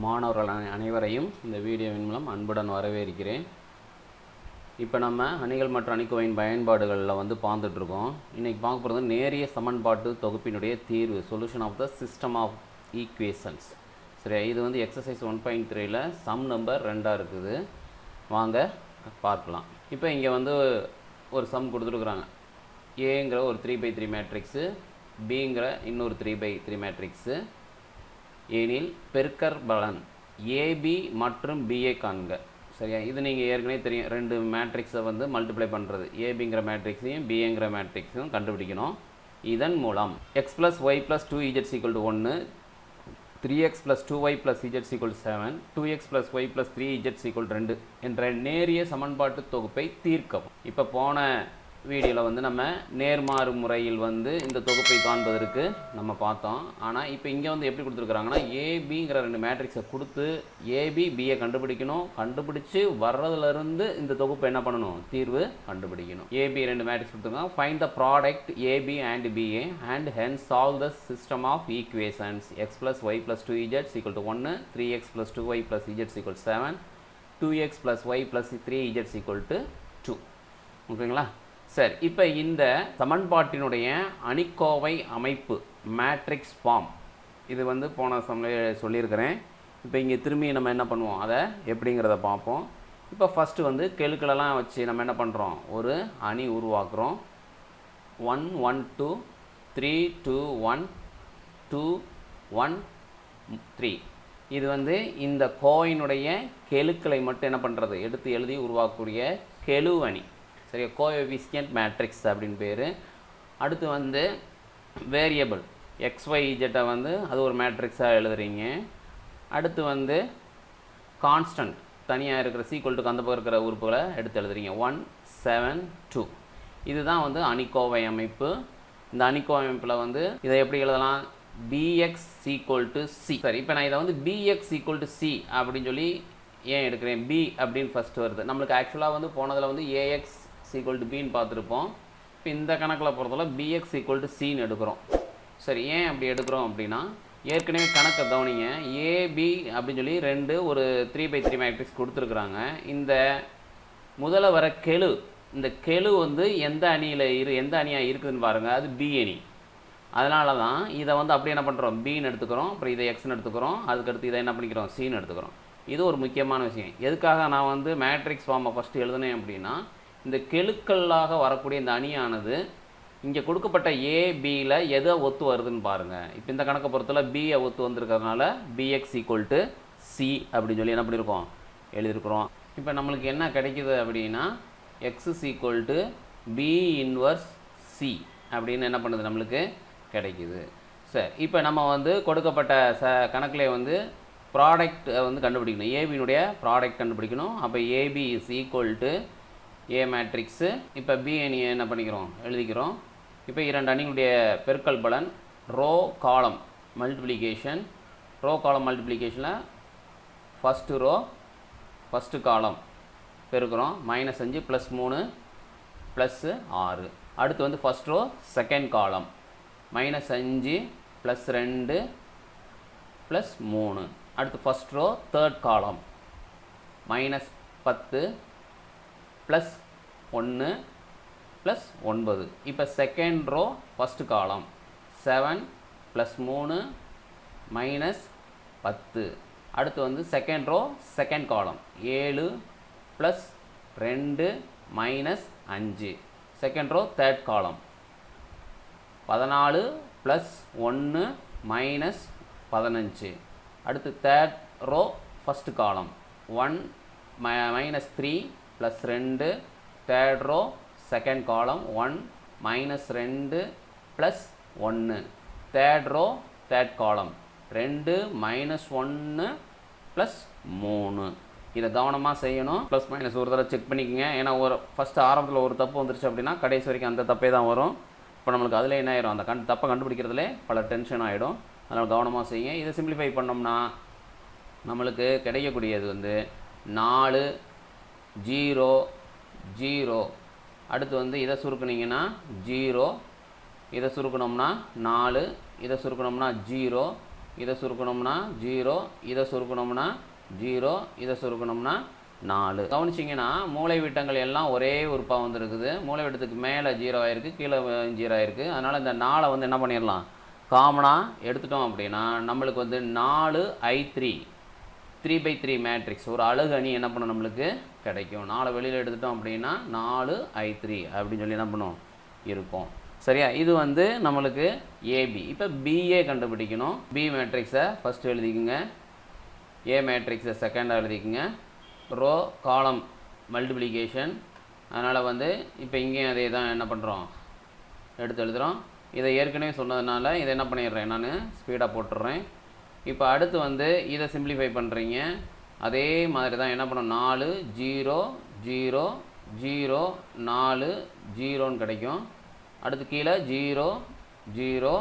மாணவர்கள் அனை- அனைவரையும் இந்த வீடியோவின் மூலம் அன்புடன் வரவேற்கிறேன். இப்போ நம்ம அணிகள் மற்றும் அணிக்குவையின் பயன்பாடுகளில் வந்து பார்த்துட்ருக்கோம். இன்றைக்கி பார்க்க போகிறது நேரிய சமன்பாட்டு தொகுப்பினுடைய தீர்வு solution of the system of equations சரி இது வந்து எக்ஸசைஸ் ஒன் பாயிண்ட் த்ரீயில் சம் நம்பர் ரெண்டாக இருக்குது. வாங்க பார்க்கலாம். இப்போ இங்கே வந்து ஒரு சம் கொடுத்துருக்குறாங்க. ஏங்கிற ஒரு த்ரீ பை த்ரீ மேட்ரிக்ஸு பிங்கிற இன்னொரு த்ரீ பை த்ரீ மேட்ரிக்ஸு எனில் பெருக்கற் பலன். ஏபி மற்றும் பிஏ காண்க. சரியா? இது நீங்கள் ஏற்கனவே தெரியும். ரெண்டு மேட்ரிக்ஸை வந்து மல்டிப்ளை பண்ணுறது ஏபிங்கிற மேட்ரிக்ஸையும் பிஏங்கிற மேட்ரிக்ஸையும் கண்டுபிடிக்கணும். இதன் மூலம் x plus y plus two z equal to ஒன்று three x plus two y plus z equal seven two x plus y plus three z equal ரெண்டு என்ற நேரிய சமன்பாட்டு தொகுப்பை தீர்க்கவும். இப்போ போன வீடியோவில் வந்து நம்ம நேர்மாறு முறையில் வந்து இந்த தொகுப்பை காண்பதற்கு நம்ம பார்த்தோம். ஆனால் இப்போ இங்கே வந்து எப்படி கொடுத்துருக்குறாங்கன்னா ஏபிங்கிற ரெண்டு மேட்ரிக்ஸை கொடுத்து ஏபி பியை கண்டுபிடிக்கணும். கண்டுபிடிச்சு வர்றதுலேருந்து இந்த தொகுப்பு என்ன பண்ணணும்? தீர்வு கண்டுபிடிக்கணும். ஏபி ரெண்டு மேட்ரிக்ஸ் கொடுத்துருக்காங்க. Find the product AB and BA and hence solve the system of equations x plus y plus two z equal to ஒன்று three x plus two y plus z equal seven two x plus y plus three z equal to two ஓகேங்களா சரி இப்போ இந்த சமன்பாட்டினுடைய அணிக்கோவை அமைப்பு matrix form இது வந்து போன சமய சொல்லியிருக்கிறேன். இப்போ இங்கே திரும்பி நம்ம என்ன பண்ணுவோம்? அதை எப்படிங்கிறத பார்ப்போம். இப்போ ஃபஸ்ட்டு வந்து கெழுக்களெல்லாம் வச்சு நம்ம என்ன பண்ணுறோம் ஒரு அணி உருவாக்குறோம். One one two three two one two one three இது வந்து இந்த கோயினுடைய கெழுக்களை மட்டும் என்ன பண்ணுறது எடுத்து எழுதி உருவாக்கக்கூடிய கெழு அணி சரியா? கோஎஃபிசியன்ட் மேட்ரிக்ஸ் அப்படின்னு பேர். அடுத்து வந்து வேரியபிள் எக்ஸ்ஒய் ஜெட்டை வந்து அது ஒரு மேட்ரிக்ஸாக எழுதுறீங்க. அடுத்து வந்து கான்ஸ்டன்ட் தனியாக இருக்கிற சீக்வல்ட்டுக்கு அந்த பக்கம் இருக்கிற உறுப்புகளை எடுத்து எழுதுறீங்க. ஒன் செவன் டூ இதுதான் வந்து அணிக்கோவை அமைப்பு. இந்த அணிக்கோவை அமைப்பில் வந்து இதை எப்படி எழுதலாம்? பிஎக்ஸ் சீக்வல் டு சி சரி இப்போ நான் இதை வந்து பிஎக்ஸ் ஈக்குவல் டு சி அப்படின்னு சொல்லி ஏன் எடுக்கிறேன்? பி அப்படின்னு ஃபஸ்ட்டு வருது. நம்மளுக்கு ஆக்சுவலாக வந்து போனதில் வந்து ஏஎக்ஸ் ஈக்குவல் டு பின்னு பார்த்துருப்போம். இப்போ இந்த கணக்கில் பொறுத்தவரை பிஎக்ஸ் ஈக்குவல் டு சின்னு எடுக்கிறோம். சரி ஏன் அப்படி எடுக்கிறோம் அப்படின்னா ஏற்கனவே கணக்கை கவனிங்க. ஏபி அப்படின்னு சொல்லி ரெண்டு ஒரு த்ரீ பை த்ரீ மேட்ரிக்ஸ் கொடுத்துருக்குறாங்க. இந்த முதல்ல வர கெழு இந்த கெழு வந்து எந்த அணியில் இரு எந்த அணியாக இருக்குதுன்னு பாருங்கள் அது பி அணி. அதனால தான் இதை வந்து அப்படி என்ன பண்ணுறோம் பின்னு எடுத்துக்கிறோம். அப்புறம் இதை எக்ஸ்னு எடுத்துக்கிறோம். அதுக்கடுத்து இதை என்ன பண்ணிக்கிறோம்? சின்னு எடுத்துக்கிறோம். இது ஒரு முக்கியமான விஷயம். எதுக்காக நான் வந்து மேட்ரிக்ஸ் ஃபார்மை ஃபஸ்ட்டு எழுதுனேன் அப்படின்னா இந்த கெழுக்கல்லாக வரக்கூடிய இந்த அணியானது இங்கே கொடுக்கப்பட்ட ஏபியில் எதை ஒத்து வருதுன்னு பாருங்கள் இப்போ இந்த கணக்கை பொறுத்தல பியை ஒத்து வந்திருக்கிறதுனால B X equal to C அப்படின்னு சொல்லி என்ன பண்ணியிருக்கோம் எழுதியிருக்கிறோம். இப்போ நம்மளுக்கு என்ன கிடைக்குது அப்படின்னா x equal to B inverse C அப்படின்னு என்ன பண்ணுது நம்மளுக்கு? கிடைக்குது. சரி இப்போ நம்ம வந்து கொடுக்கப்பட்ட ச கணக்கில் வந்து ப்ராடக்ட் வந்து கண்டுபிடிக்கணும். ஏபியினுடைய ப்ராடக்ட் கண்டுபிடிக்கணும். அப்போ AB is equal to A matrix இப்போ பி அணியை என்ன பண்ணிக்கிறோம்? எழுதிக்கிறோம். இப்போ இரண்டு அணிகளுடைய பெருக்கல் பலன் ரோ காலம் மல்டிப்ளிகேஷன் ரோ காலம் மல்டிப்ளிகேஷனில் ஃபஸ்ட்டு ரோ ஃபஸ்ட்டு காலம் பெருக்கிறோம். மைனஸ் அஞ்சு ப்ளஸ் மூணு ப்ளஸ்ஸு ஆறு. அடுத்து வந்து first row second column minus அஞ்சு ப்ளஸ் ரெண்டு ப்ளஸ் மூணு. அடுத்து first row third column minus பத்து ப்ளஸ் ஒன்று ப்ளஸ் ஒன்பது. இப்போ second row first column seven plus மூணு மைனஸ் பத்து. அடுத்து வந்து செகண்ட் ரோ செகண்ட் காலம் ஏழு ப்ளஸ் ரெண்டு மைனஸ் அஞ்சு. செகண்ட் ரோ தேர்ட் காலம் பதினாலு ப்ளஸ் ஒன்று மைனஸ் பதினஞ்சு. அடுத்து third row first column one my minus three plus ரெண்டு third row second column one minus ரெண்டு ப்ளஸ் ஒன்று தேர்ட் ரோ தேர்ட் காலம் ரெண்டு மைனஸ் ஒன்று ப்ளஸ் மூணு. இதை கவனமாக செய்யணும். ப்ளஸ் மைனஸ் ஒரு தடவை செக் பண்ணிக்கோங்க. ஏன்னா ஒரு ஃபஸ்ட்டு ஆரம்பத்தில் ஒரு தப்பு வந்துருச்சு அப்படின்னா கடைசி வரைக்கும் அந்த தப்பே தான் வரும். இப்போ நம்மளுக்கு அதில் என்ன ஆயிரும்? அந்த கண் தப்பை கண்டுபிடிக்கிறதுலே பல டென்ஷன் ஆகிடும் அதனால் கவனமாக செய்யுங்க. இதை சிம்பிளிஃபை பண்ணோம்னா நம்மளுக்கு கிடைக்கக்கூடியது வந்து நாலு ஜீரோ ஜீரோ. அடுத்து வந்து இதை சுருக்குனீங்கன்னா ஜீரோ. இதை சுருக்கணும்னா நாலு. இதை சுருக்கணும்னா ஜீரோ. இதை சுருக்கணும்னா ஜீரோ. இதை சுருக்கணும்னா ஜீரோ. இதை சுருக்கணும்னா நாலு. கவனிச்சிங்கன்னா மூளை விட்டங்கள் எல்லாம் ஒரே உறுப்பாக வந்துருக்குது. மூளை விட்டத்துக்கு மேலே ஜீரோ ஆயிருக்கு கீழே ஜீரோ ஆயிருக்கு. அதனால் இந்த நாலை வந்து என்ன பண்ணிடலாம்? காமனாக எடுத்துட்டோம் அப்படின்னா நம்மளுக்கு வந்து நாலு I three. Three by three matrix ஒரு அழகு அணி என்ன பண்ணும் நம்மளுக்கு? கிடைக்கும். நாலு வெளியில் எடுத்துட்டோம் அப்படின்னா நாலு ஐ த்ரீ அப்படின்னு சொல்லி என்ன பண்ணும்? இருக்கும். சரியா? இது வந்து நம்மளுக்கு ஏபி இப்போ பிஏ கண்டுபிடிக்கணும். பி மேட்ரிக்ஸை ஃபஸ்ட்டு எழுதிக்குங்க. ஏ மேட்ரிக்ஸை செகண்டாக எழுதிக்குங்க. ரோ காலம் மல்டிப்ளிகேஷன் அதனால் வந்து இப்போ இங்கேயும் அதே தான் என்ன பண்ணுறோம் எடுத்து எழுதுகிறோம் இதை ஏற்கனவே சொன்னதுனால இதை என்ன பண்ணிடுறேன்? நான் ஸ்பீடாக போட்டுடுறேன். இப்போ அடுத்து வந்து இதை சிம்பிளிஃபை பண்ணுறீங்க அதே மாதிரி தான் என்ன பண்ணும்? நாலு ஜீரோ ஜீரோ ஜீரோ நாலு ஜீரோன்னு கிடைக்கும். அடுத்து கீழே ஜீரோ ஜீரோ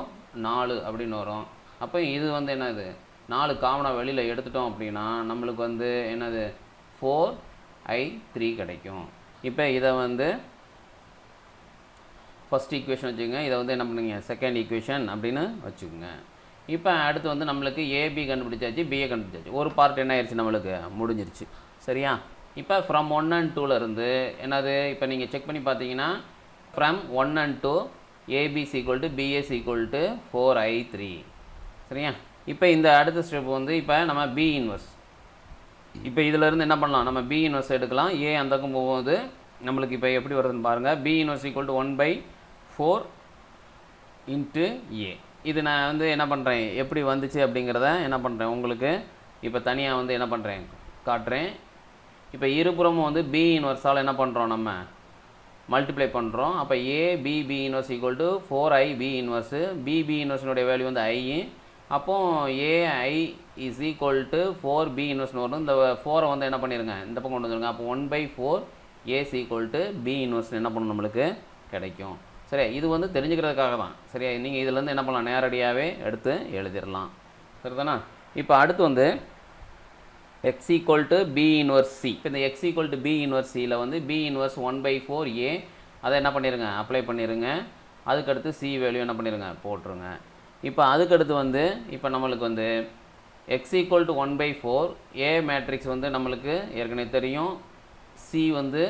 நாலு அப்படின்னு வரும். அப்போ இது வந்து என்னது? நாலு காமனாக வெளியில் எடுத்துட்டோம் அப்படின்னா நம்மளுக்கு வந்து என்னது? ஃபோர் ஐ த்ரீ கிடைக்கும். இப்போ இதை வந்து ஃபஸ்ட் ஈக்குவேஷன் வச்சுக்கோங்க. இதை வந்து என்ன பண்ணுங்க? செகண்ட் ஈக்குவேஷன் அப்படின்னு வச்சுக்கோங்க. இப்போ அடுத்து வந்து நம்மளுக்கு ஏபி கண்டுபிடிச்சாச்சு பிஏ கண்டுபிடிச்சாச்சு. ஒரு பார்ட் என்ன ஆயிடுச்சு நம்மளுக்கு? முடிஞ்சிருச்சு. சரியா? இப்போ ஃப்ரம் ஒன் அண்ட் டூலேருந்து என்னது? இப்போ நீங்கள் செக் பண்ணி பார்த்தீங்கன்னா from one and two AB is equal to BA is equal to four I three சரியா? இப்போ இந்த அடுத்த ஸ்டெப் வந்து இப்போ நம்ம பி இன்வர்ஸ் இப்போ இதிலேருந்து என்ன பண்ணலாம்? நம்ம பி இன்வர்ஸ் எடுக்கலாம். ஏ அந்த பக்கம் போகும்போது நம்மளுக்கு இப்போ எப்படி வருதுன்னு பாருங்கள் B inverse equal to one by four into A இது நான் வந்து என்ன பண்ணுறேன் எப்படி வந்துச்சு அப்படிங்கிறத என்ன பண்ணுறேன் உங்களுக்கு இப்போ தனியாக வந்து என்ன பண்ணுறேன் காட்டுறேன். இப்போ இருபுறமும் வந்து பி இன்வர்ஸால் என்ன பண்ணுறோம் நம்ம? மல்டிப்ளை பண்ணுறோம் அப்போ A B B inverse equal to four I B inverse B B இன்வர்ஸினுடைய value வந்து ஐ அப்போ AI is equal to four B இன்வெர்ஸ்னு வரும். இந்த ஃபோரை வந்து என்ன பண்ணிடுங்க இந்த பக்கம் கொண்டு வந்துருங்க. அப்போ one by four A is equal to B inverse என்ன பண்ணணும் நம்மளுக்கு? கிடைக்கும். சரியா? இது வந்து தெரிஞ்சுக்கிறதுக்காக தான் சரியா? நீங்கள் இதுலேருந்து என்ன பண்ணலாம்? நேரடியாகவே எடுத்து எழுதிடலாம். சரிதானா? இப்போ அடுத்து வந்து x equal to B inverse C இப்போ இந்த x equal to B inverse சியில் வந்து B inverse one by four A அதை என்ன பண்ணிடுங்க அப்ளை பண்ணிடுங்க அதுக்கடுத்து சி வேல்யூ என்ன பண்ணிடுங்க போட்டுருங்க. இப்போ அதுக்கடுத்து வந்து இப்போ நம்மளுக்கு வந்து x equal to one by four A matrix வந்து நம்மளுக்கு ஏற்கனவே தெரியும். சி வந்து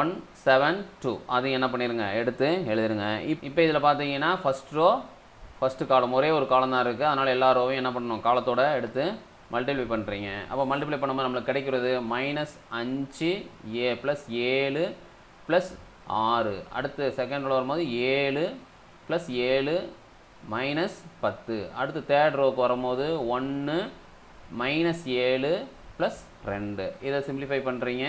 ஒன் செவன் டூ அது என்ன பண்ணிடுங்க எடுத்து எழுதிருங்க. இப் இப்போ இதில் பார்த்தீங்கன்னா ஃபஸ்ட் ரோ ஃபஸ்ட்டு காலம் ஒரே ஒரு காலம் தான் இருக்குது அதனால் எல்லா ரோவையும் என்ன பண்ணணும் காலத்தோட எடுத்து மல்டிப்ளை பண்ணுறீங்க அப்போ மல்டிப்ளை பண்ணும்போது நம்மளுக்கு கிடைக்கிறது மைனஸ் அஞ்சு ஏ ப்ளஸ் ஏழு ப்ளஸ் ஆறு. அடுத்து செகண்ட் ரோ வரும்போது ஏழு ப்ளஸ் ஏழு மைனஸ் பத்து. அடுத்து தேர்ட் ரோவுக்கு வரும்போது ஒன்று மைனஸ் ஏழு ப்ளஸ் ரெண்டு. இதை சிம்ப்ளிஃபை பண்ணுறீங்க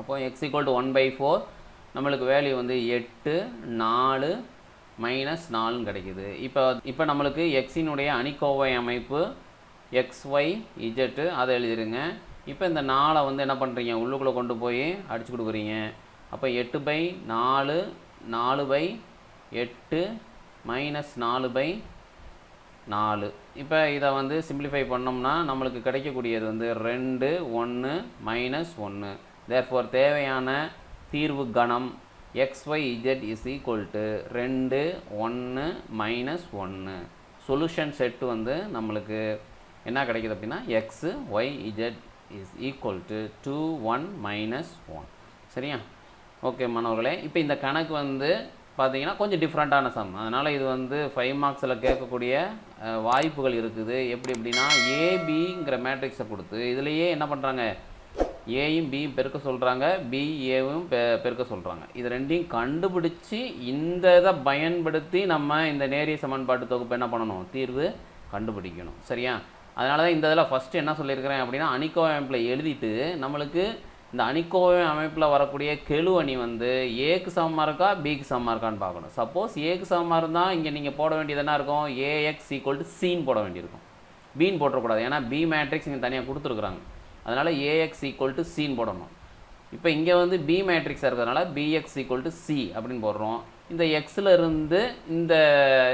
அப்போ x equal to one by four நம்மளுக்கு வேல்யூ வந்து எட்டு நாலு மைனஸ் நாலுன்னு கிடைக்குது. இப்போ இப்போ நம்மளுக்கு எக்ஸினுடைய அணிக்கோவை அமைப்பு எக்ஸ் ஒய் இஜெட்டு அதை எழுதிடுங்க இப்போ இந்த நாலை வந்து என்ன பண்ணுறீங்க உள்ளுக்குள்ளே கொண்டு போய் அடிச்சு கொடுக்குறீங்க. அப்போ எட்டு பை நாலு நாலு பை எட்டு மைனஸ் நாலு பை நாலு. இப்போ இதை வந்து சிம்பிளிஃபை பண்ணோம்னா நம்மளுக்கு கிடைக்கக்கூடியது வந்து ரெண்டு ஒன்று மைனஸ் ஒன்று தேர்ஃபோர் தேவையான தீர்வு கணம் x y z is equal to ரெண்டு ஒன்று மைனஸ் ஒன்று சொல்யூஷன் செட்டு வந்து நம்மளுக்கு என்ன கிடைக்குது அப்படின்னா x y z is equal to two one minus one சரியா? ஓகே மாணவர்களே இப்போ இந்த கணக்கு வந்து பார்த்தீங்கன்னா கொஞ்சம் டிஃப்ரெண்ட்டான சம் அதனால் இது வந்து ஃபைவ் மார்க்ஸில் கேட்கக்கூடிய வாய்ப்புகள் இருக்குது. எப்படி எப்படின்னா ஏபிங்கிற மேட்ரிக்ஸை கொடுத்து இதுலேயே என்ன பண்ணுறாங்க ஏயும் பியும் பெருக்க சொல்கிறாங்க பி ஏவும் பெ பெருக்க சொல்கிறாங்க இது ரெண்டையும் கண்டுபிடிச்சி இந்த இதை பயன்படுத்தி நம்ம இந்த நேரிய சமன்பாட்டு தொகுப்பு என்ன பண்ணணும்? தீர்வு கண்டுபிடிக்கணும். சரியா? அதனால தான் இந்த இதில் ஃபஸ்ட்டு என்ன சொல்லியிருக்கிறேன் அப்படின்னா அணிக்கோவை அமைப்பில் எழுதிட்டு நம்மளுக்கு இந்த அணிக்கோவை அமைப்பில் வரக்கூடிய கெழு அணி வந்து ஏக்கு சமமாக இருக்கா பிக்கு சமமாக இருக்கான்னு பார்க்கணும். சப்போஸ் ஏக்கு சமமாக இருந்தால் இங்கே நீங்கள் போட வேண்டியது என்ன இருக்கும்? ஏஎக்ஸ் ஈக்குவல் டு சீன் போட வேண்டியிருக்கும். பீன் போட்டக்கூடாது ஏன்னா பி மேட்ரிக்ஸ் இங்கே தனியாக கொடுத்துருக்குறாங்க. அதனால் ஏஎக்ஸ் ஈக்குவல் டு சின்னு போடணும். இப்போ இங்கே வந்து பி மேட்ரிக்ஸாக இருக்கிறதுனால பிஎக்ஸ் ஈக்குவல் டு சி அப்படின்னு போடுறோம். இந்த எக்ஸில் இருந்து இந்த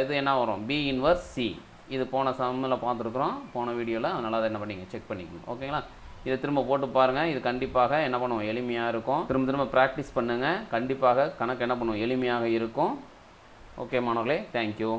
இது என்ன வரும்? பி இன்வர்ஸ் சி இது போன சம்மில் பார்த்துருக்குறோம். போன வீடியோவில் அதனால் அதை என்ன பண்ணிங்க செக் பண்ணிக்கணும் ஓகேங்களா இதை திரும்ப போட்டு பாருங்கள் இது கண்டிப்பாக என்ன பண்ணுவோம் எளிமையாக இருக்கும். திரும்ப திரும்ப ப்ராக்டிஸ் பண்ணுங்கள் கண்டிப்பாக கணக்கு என்ன பண்ணுவோம் எளிமையாக இருக்கும். ஓகே மாணவர்களே தேங்க்யூ